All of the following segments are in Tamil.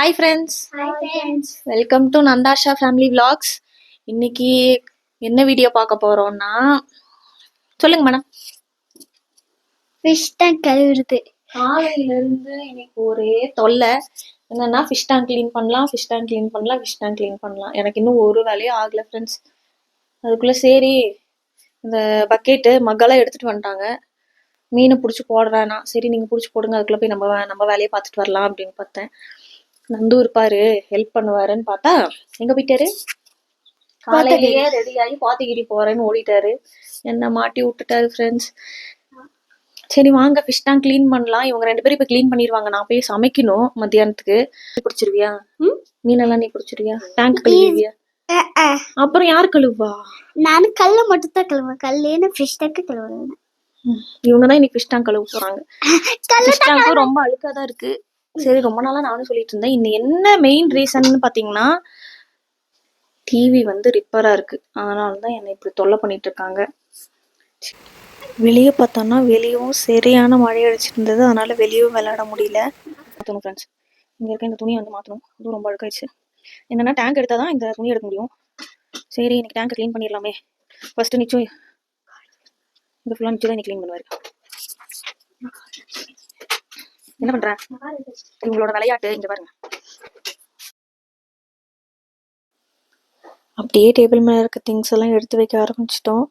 Hi friends welcome to Nandasha family vlogs. இன்னைக்கு என்ன வீடியோ பார்க்க போறோம்னா சொல்லுங்க மேடம் ஃபிஷ் டேங்க் கழுவுறது. காலையில இருந்து இன்னைக்கு ஒரே தொல்லை. என்னன்னா ஃபிஷ் டேங்க் க்ளீன் பண்ணலாம் ஃபிஷ் டேங்க் க்ளீன் பண்ணலாம் ஃபிஷ் டேங்க் க்ளீன் பண்ணலாம். எனக்கு இன்னும் ஒரு வேலையும் ஆகல ஃப்ரெண்ட்ஸ் அதுக்குள்ள சரி இந்த பக்கெட்டு மக்கெல்லாம் எடுத்துட்டு வந்துட்டாங்க. மீனை பிடிச்சி போடுறேன்னா சரி நீங்க பிடிச்சி போடுங்க அதுக்குள்ள போய் நம்ம நம்ம வேலையை பார்த்துட்டு வரலாம் அப்படின்னு பார்த்தேன். நந்து இருப்பாரு ஹெல்ப் பண்ணுவாருன்னு பார்த்தா எங்க போயிட்டாரு? காலையிலேயே ரெடி ஆகி பாத்திகிரி போறேன்னு ஓடிட்டாரு. என்ன மாட்டி விட்டுட்டாரு ஃப்ரெண்ட்ஸ் சரி வாங்க ஃபிஷ் டேங்க் க்ளீன் பண்ணலாம். இவங்க ரெண்டு பேரும் இப்போ க்ளீன் பண்ணிடுவாங்க நான் போய் சமைக்கணும் மத்தியானத்துக்கு. பிடிச்சிருவியா மீனெல்லாம் நீ பிடிச்சிருவியா டேங்க் கழுவியா? அப்புறம் யார் கழுவா? நான் கல்லை மட்டும் தான் கழுவுவேன். கல்லேன்னு ஃபிஷ் டேங்க் கழுவுவேன். இவங்க தான் இன்னைக்கு ஃபிஷ் டேங்க் கழுவ போறாங்க. ஃபிஷ் டேங்க்கும் ரொம்ப அழுக்கா தான் இருக்கு. சரி ரொம்ப நாளா நானும் சொல்லிட்டு இருந்தேன். இன்னும் என்ன மெயின் ரீசன்னு பாத்தீங்கன்னா டிவி வந்து ரிப்பேராக இருக்கு. அதனால தான் என்னை இப்படி தொல்லை பண்ணிட்டு இருக்காங்க. வெளியே பார்த்தோன்னா வெளியவும் சரியான மழை அடிச்சிட்டு இருந்தது அதனால வெளியும் விளையாட முடியல. மாற்றணும் ஃப்ரெண்ட்ஸ் இங்கே இருக்க இந்த துணியை வந்து மாற்றணும் அதுவும் ரொம்ப அழுக்காயிடுச்சு. என்னன்னா டேங்க் எடுத்தால் தான் இந்த துணி எடுக்க முடியும். சரி இன்னைக்கு டேங்க் க்ளீன் பண்ணிடலாமே. ஃபர்ஸ்ட் நிச்சயம் இது ஃபுல்லாக நிச்சயம் இன்னைக்கு க்ளீன் பண்ணுவார். என்ன பண்ற? இவங்களோட விளையாட்டு இங்க பாருங்க. அப்படியே டேபிள் மேல இருக்க திங்ஸ் எல்லாம் எடுத்து வைக்க ஆரம்பிச்சிட்டோம்.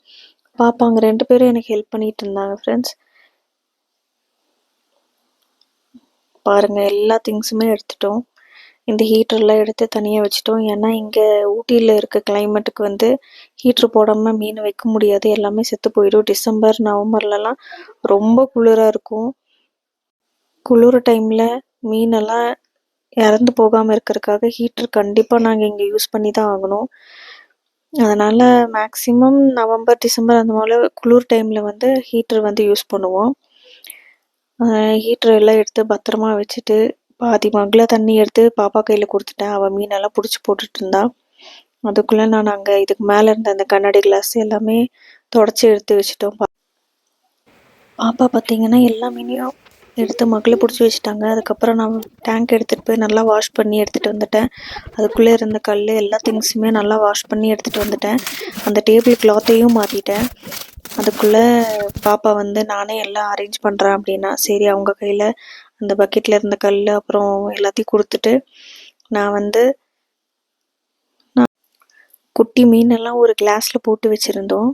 பாப்பாங்க ரெண்டு பேரும் எனக்கு ஹெல்ப் பண்ணிட்டு இருந்தாங்க ஃப்ரெண்ட்ஸ் பாருங்க எல்லா திங்ஸுமே எடுத்துட்டோம். இந்த ஹீட்டர்லாம் எடுத்து தனியாக வச்சுட்டோம். ஏன்னா இங்கே ஊட்டியில் இருக்க கிளைமேட்டுக்கு வந்து ஹீட்ரு போடாமல் மீன் வைக்க முடியாது. எல்லாமே செத்து போயிடும். டிசம்பர் நவம்பர்லலாம் ரொம்ப குளிராக இருக்கும். குளிர் டைமில் மீனெல்லாம் இறந்து போகாமல் இருக்கிறதுக்காக ஹீட்டர் கண்டிப்பாக நாங்கள் இங்கே யூஸ் பண்ணி தான் ஆகணும். அதனால் மேக்ஸிமம் நவம்பர் டிசம்பர் அந்த மாதிரி குளிர் டைமில் வந்து ஹீட்டர் வந்து யூஸ் பண்ணுவோம். ஹீட்டர் எல்லாம் எடுத்து பத்திரமா வச்சுட்டு பாதி மக்கில் தண்ணி எடுத்து பாப்பா கையில் கொடுத்துட்டேன். அவள் மீனெல்லாம் பிடிச்சி போட்டுட்டு இருந்தா. அதுக்குள்ளே நான் அங்கே இதுக்கு மேலே இருந்த அந்த கண்ணாடி கிளாஸ் எல்லாமே தொடச்சி எடுத்து வச்சுட்டோம். பா- பாப்பா பார்த்தீங்கன்னா எல்லா மீனையும் எடுத்து மகளை பிடிச்சி வச்சுட்டாங்க. அதுக்கப்புறம் நான் டேங்க் எடுத்துகிட்டு போய் நல்லா வாஷ் பண்ணி எடுத்துகிட்டு வந்துட்டேன். அதுக்குள்ளே இருந்த கல் எல்லா திங்ஸுமே நல்லா வாஷ் பண்ணி எடுத்துகிட்டு வந்துட்டேன். அந்த டேபிள் கிளாத்தையும் மாற்றிட்டேன் அதுக்குள்ளே பாப்பா வந்து நானே எல்லாம் அரேஞ்ச் பண்ணுறேன் அப்படின்னா சரி அவங்க கையில் அந்த பக்கெட்டில் இருந்த கல் அப்புறம் எல்லாத்தையும் கொடுத்துட்டு நான் வந்து குட்டி மீன் எல்லாம் ஒரு கிளாஸில் போட்டு வச்சுருந்தோம்.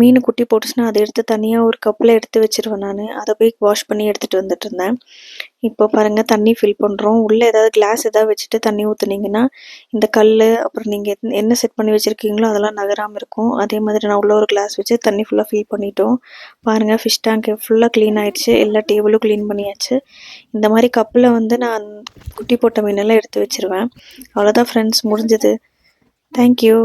மீன் குட்டி போட்டுச்சுன்னா அதை எடுத்து தனியாக ஒரு கப்பில் எடுத்து வச்சிருவேன் நான். அதை போய் வாஷ் பண்ணி எடுத்துகிட்டு வந்துட்டு இருந்தேன். இப்போ பாருங்கள் தண்ணி ஃபில் பண்ணுறோம் உள்ளே ஏதாவது கிளாஸ் ஏதாவது வச்சுட்டு தண்ணி ஊற்றுனீங்கன்னா இந்த கல் அப்புறம் நீங்கள் என்ன செட் பண்ணி வச்சுருக்கீங்களோ அதெல்லாம் நகராமல் இருக்கும். அதே மாதிரி நான் உள்ள ஒரு கிளாஸ் வச்சு தண்ணி ஃபுல்லாக ஃபில் பண்ணிட்டோம். பாருங்கள் ஃபிஷ் டேங்க் ஃபுல்லாக க்ளீன் ஆகிடுச்சு எல்லா டேபிளும் க்ளீன் பண்ணியாச்சு. இந்த மாதிரி கப்பில் வந்து நான் குட்டி போட்ட மீனெல்லாம் எடுத்து வச்சிருவேன். அவ்வளோதான் ஃப்ரெண்ட்ஸ் முடிஞ்சது. தேங்க்யூ